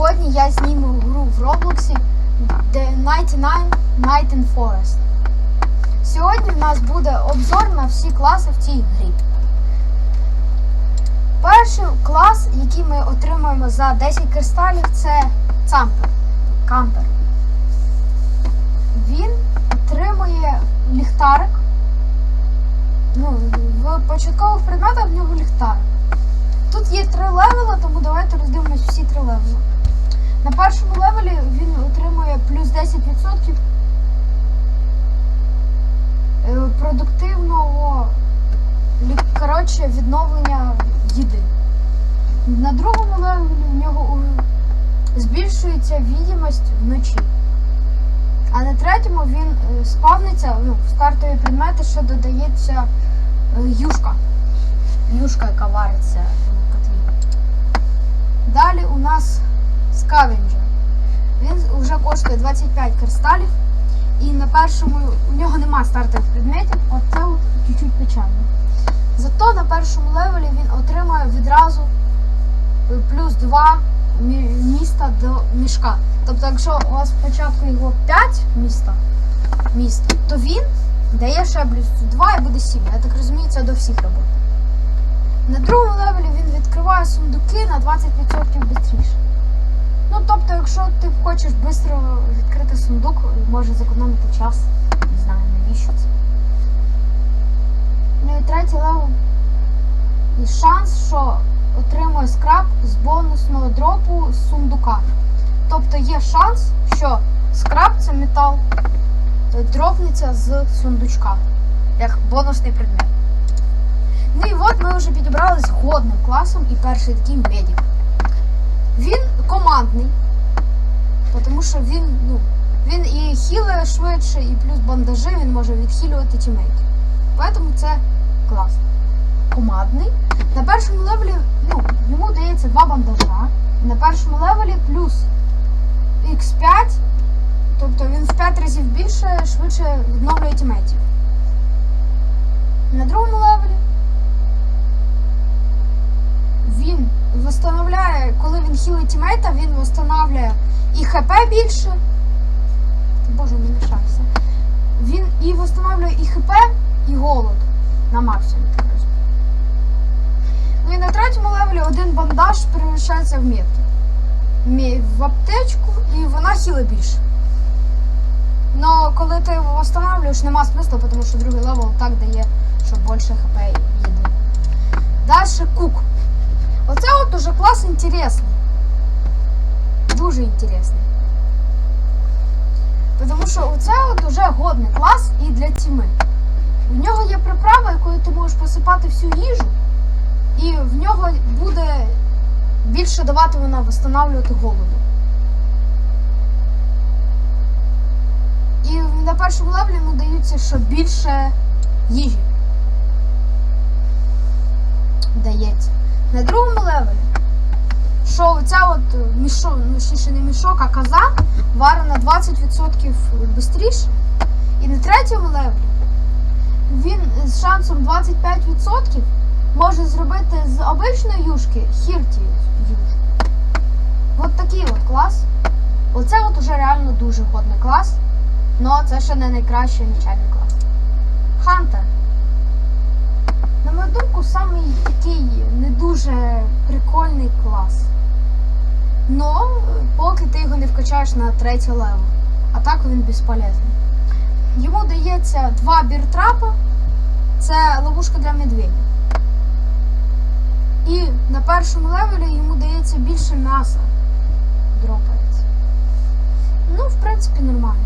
Сьогодні я зніму гру в Роблоксі The 99 Night in Forest. Сьогодні в нас буде обзор на всі класи в цій грі. Перший клас, який ми отримаємо за 10 кристалів, це цампер. Кампер. Він отримує ліхтарик. Ну, в початкових предметах в нього ліхтарик. Тут є три левела, тому давайте роздивимось всі три левела. На першому левелі він отримує плюс 10% е, продуктивного коротше, відновлення їди. На другому левелі в нього збільшується відомість вночі. А на третьому він е, спавниться ну, в стартові предмети, що додається е, юшка. Юшка, яка вариться в котлі. Далі у нас скавенджер. Він вже коштує 25 кристалів. І на першому у нього нема стартових предметів, от чуть-чуть печально. Зато на першому левелі він отримує відразу е, плюс 2 міста до мішка. Тобто, якщо у вас спочатку його 5 міста, міст, то він дає ще плюс 2 і буде 7. Я так розумію, це до всіх робот. На другому левелі він відкриває сундуки на 20% швидше. Ну, тобто, якщо ти хочеш швидко відкрити сундук, може зекономити час. Не знаю, навіщо це. Ну і третій левел. І шанс, що отримує скраб з бонусного дропу з сундука. Тобто є шанс, що скраб це метал дропнеться з сундучка. Як бонусний предмет. Ну і от ми вже підібрали з годним класом і перший такий медик. Він командний, тому що він, ну, він і хіле швидше, і плюс бандажі він може відхилювати тімейтів. Тому це клас. Командний. На першому левелі ну, йому дається два бандажа. На першому левелі плюс X5, тобто він в 5 разів більше, швидше відновлює тімейтів. На другому левелі він встановляє, коли він хілить тімейта, він встановлює і ХП більше. Боже, не мішався. Він і встановлює і ХП, і голод на максимум. Ну і на третьому левелі один бандаж переміщається в метки. В аптечку і вона хіле більше. Но коли ти його встановлюєш, нема смисла, тому що другий левел так дає, що більше ХП їде. Далі кук. Оце от уже клас інтересний. Дуже інтересний. Тому що оце от уже годний клас і для тіми. В нього є приправа, якою ти можеш посипати всю їжу, і в нього буде більше давати вона встановлювати голоду. І на першому левелі йому даються, що більше їжі дається. На другому левелі, що оця от мішок, ну ще не мішок, а коза варить на 20% швидше. І на третьому левелі він з шансом 25% може зробити з обичної юшки хірті юшку. От такий от клас. Оце от уже реально дуже годний клас. Но це ще не найкращий навчальний клас. Хантер. На мою думку, самий такий прикольний клас. Но е, поки ти його не вкачаєш на третій левел. А так він безполезний. Йому дається два біртрапа. Це ловушка для медведя. І на першому левелі йому дається більше м'яса. Дропається. Ну, в принципі, нормально.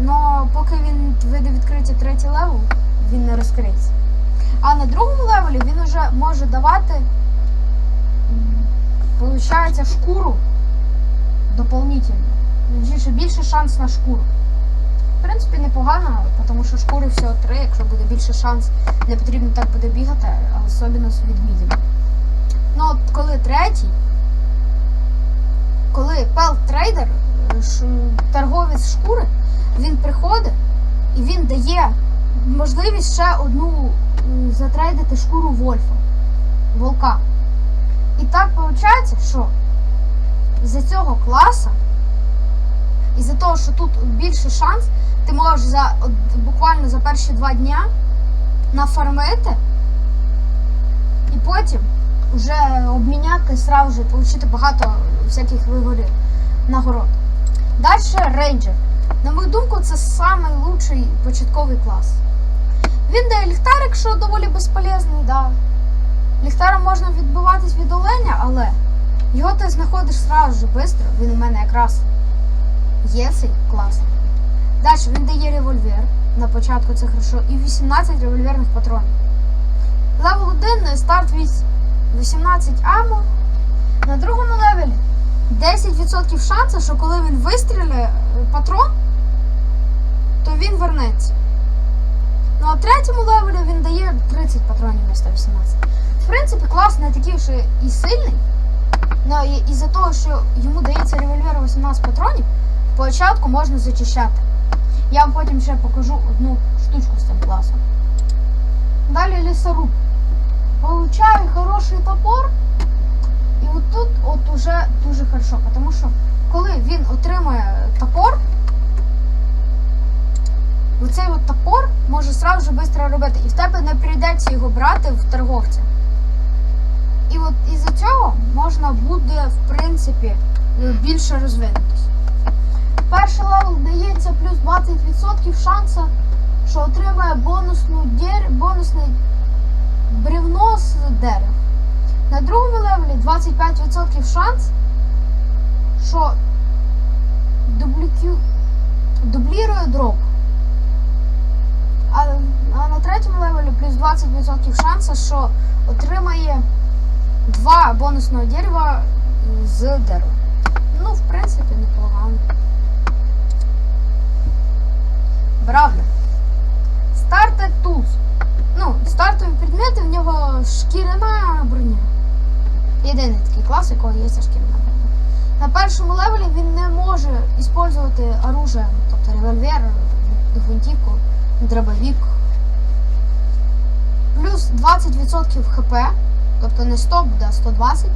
Но поки він вийде відкриття третій левел, він не розкриється. А на другому левелі він вже може давати, виходить, шкуру дополнительно. Ще більше шанс на шкуру. В принципі, непогано, тому що шкури всього три, якщо буде більше шанс, не потрібно так буде бігати, а особливо з відмідями. Ну, от коли третій, коли пел трейдер, е, торговець шкури, він приходить і він дає можливість ще одну затрейдити шкуру Вольфа. Волка. І так виходить, що за цього класа, і за того, що тут більше шанс, ти можеш за буквально за перші два дня нафармити і потім вже обміняти сразу же, отримати багато всяких вигорів нагород. Далі рейнджер. На мою думку, це лучший початковий клас. Він дає ліхтарик, що доволі безполезний, да. Ліхтаром можна відбиватись від оленя, але його ти знаходиш сразу же швидко. Він у мене якраз є цей клас. Далі він дає револьвер. На початку це хорошо. І 18 револьверних патронів. Левел 1 старт від 18 амо. На другому левелі 10% шансу, що коли він вистріляє е, патрон, то він вернеться. Ну а третьому левелі він дає 30 патронів вмісто 18. Принципі, клас не такий вже і сильний. Ну і із-за того, що йому дається револьвер 18 патронів, спочатку можна зачищати. Я вам потім ще покажу одну штучку з цим класом. Далі лісоруб. Получаю хороший топор. І от тут от уже дуже хорошо, тому що коли він отримує топор, оцей от топор може сразу швидко робити. І в тебе не прийдеться його брати в торговця. І от із-за цього можна буде, в принципі, е, більше розвинутися. Перший левел дається плюс 20% шансу, що отримає бонусну дер... бонусне бревно з дерев. На другому левелі 25% шанс, що дублікю... дублірує дроп. А, а на третьому левелі плюс 20% шансу, що отримає два бонусного дерева з дерева. Ну, в принципі, непогано. Правда. Стартер Tools. Ну, стартові предмети в нього шкіряна броня. Єдиний такий клас, у якого є ця шкіряна броня. На першому левелі він не може використовувати оружие, тобто револьвер, гвинтівку, дробовик. Плюс 20% хп, тобто не 100 буде, а 120.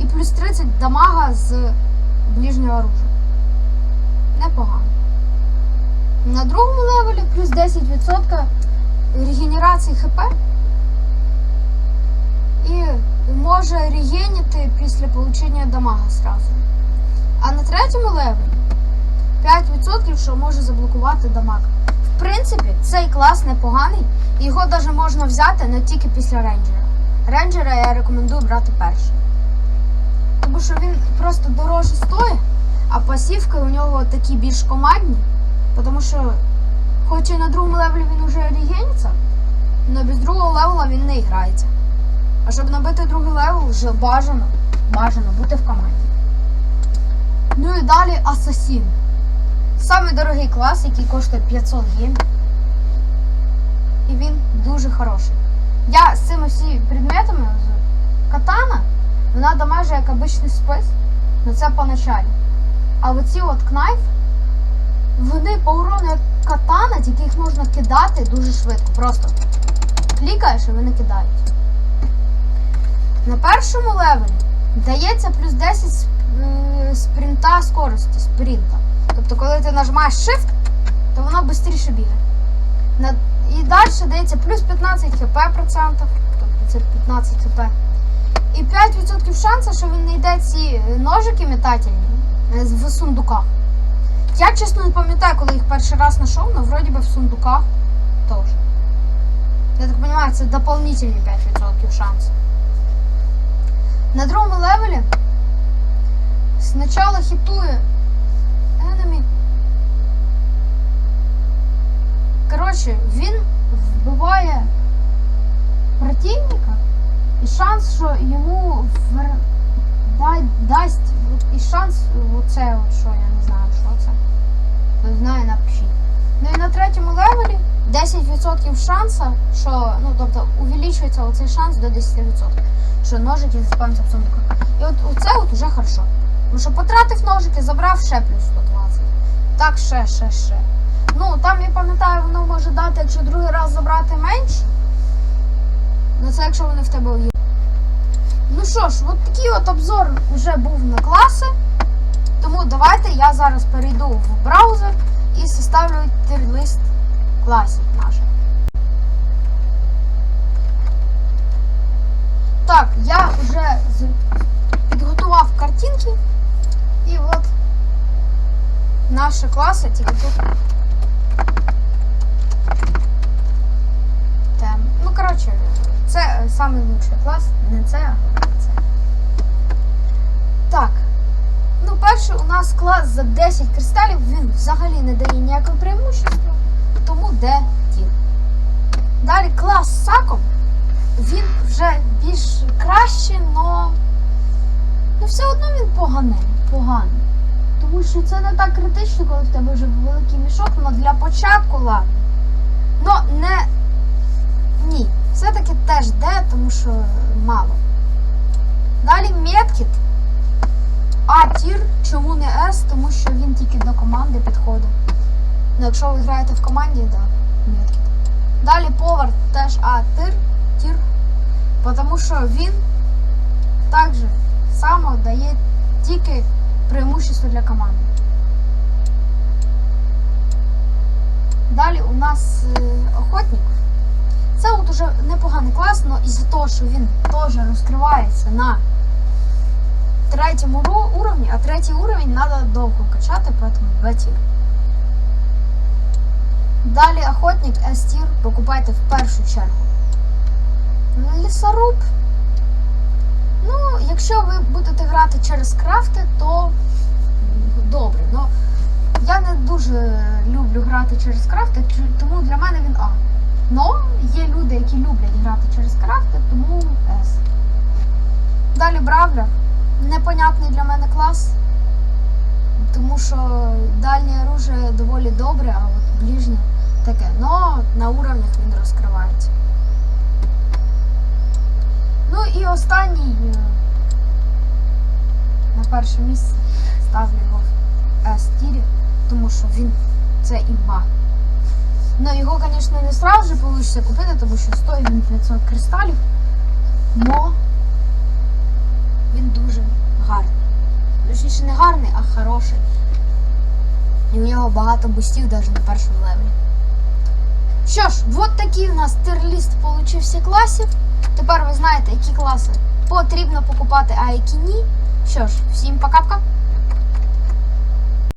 І плюс 30 дамага з ближнього оружия. Непогано. На другому левелі плюс 10% регенерації ХП. І може регеніти після отримання дамага сразу. А на третьому левелі 5%, що може заблокувати дамаг. В принципі, цей клас непоганий, його навіть можна взяти не тільки після рейнджера. Рейнджера я рекомендую брати першим. Тому що він просто дороже стоїть, а пасівки у нього такі більш командні. Тому що, хоч і на другому левелі він вже регениться, але без другого левела він не грається. А щоб набити другий левел, вже бажано, бажано бути в команді. Ну і далі Асасін. Самий дорогий клас, який коштує 500 гривень. І він дуже хороший. Я з цими всіма предметами з катана, вона дамаже як обичний спис, але це по началі. А оці от кнайф, вони по урону як катана, тільки їх можна кидати дуже швидко. Просто клікаєш і вони кидають. На першому левелі дається плюс 10 е, спринта скорості, спринта. Тобто, коли ти нажимаєш Shift, то воно швидше бігає. І далі дається плюс 15 хп процентів, тобто це 15 хп. І 5% шансу, що він знайде ці ножики метательні е, в сундуках. Я чесно не пам'ятаю, коли їх перший раз знайшов, але вроді би в сундуках теж. Я так розумію, це дополнительні 5% шансу. На другому левелі спочатку хітує enemy. Коротше, він вбиває противника і шанс, що йому вер... дай... дасть і шанс, оце от що, я не знаю, що це. Хто знає, напишіть. Ну і на третьому левелі 10% шансу, що, ну, тобто, увеличується оцей шанс до 10%, що ножики заспавняться в сундуках. І от оце от уже хорошо. Тому що потратив ножики, забрав ще плюс 120. Так, ще, ще, ще. Ну, там, я пам'ятаю, воно може дати, якщо другий раз забрати менше. Ну, це якщо вони в тебе є. Ну що ж, от такий от обзор вже був на класи. Тому давайте я зараз перейду в браузер і составлю тир-лист класів наших. Так, я вже підготував картинки. І от наші класи тільки тут. Тем. Ну, коротше, це самий лучший клас. Не це, а це. Так. Ну, перший у нас клас за 10 кристалів, він взагалі не дає ніякого преимущества, тому де тір. Далі клас з саком, він вже більш краще, но ну все одно він поганий. поганий. Тому що це не так критично, коли в тебе вже великий мішок, але для початку ладно. Ну, не. Ні, все-таки теж де, тому що мало. Далі меткіт. А тір, чому не С? Тому що він тільки до команди підходить. Ну, якщо ви граєте в команді, так, да, меткіт. Далі повар теж А тир, тір. Тому що він так же само дає тільки преимущество для команди. Далі у нас е, охотник. Це от уже непоганий клас, але із-за того, що він теж розкривається на третьому уровні, а третій уровень треба довго качати, поэтому Б-тір. Далі охотник С-тір покупайте в першу чергу. Лісоруб. Ну, якщо ви будете грати через крафти, то добре. Ну, я не дуже люблю грати через крафти, тому для мене він А. Но є люди, які люблять грати через крафти, тому С. Далі Бравлер. Непонятний для мене клас. Тому що дальнє оружие доволі добре, а от ближнє таке. Но на уровнях він розкривається. Ну і останній е, на перше місце ставлю його S-тірі, тому що він це імба. Ну його, звісно, не сразу же вийде купити, тому що стоїть він 500 кристалів. Но він дуже гарний. Точніше, не гарний, а хороший. І у нього багато бустів навіть на першому левелі. Що ж, от такий у нас тир-ліст получився класів. Тепер ви знаєте, які класи потрібно покупати, а які ні. Що ж, всім пока-пока.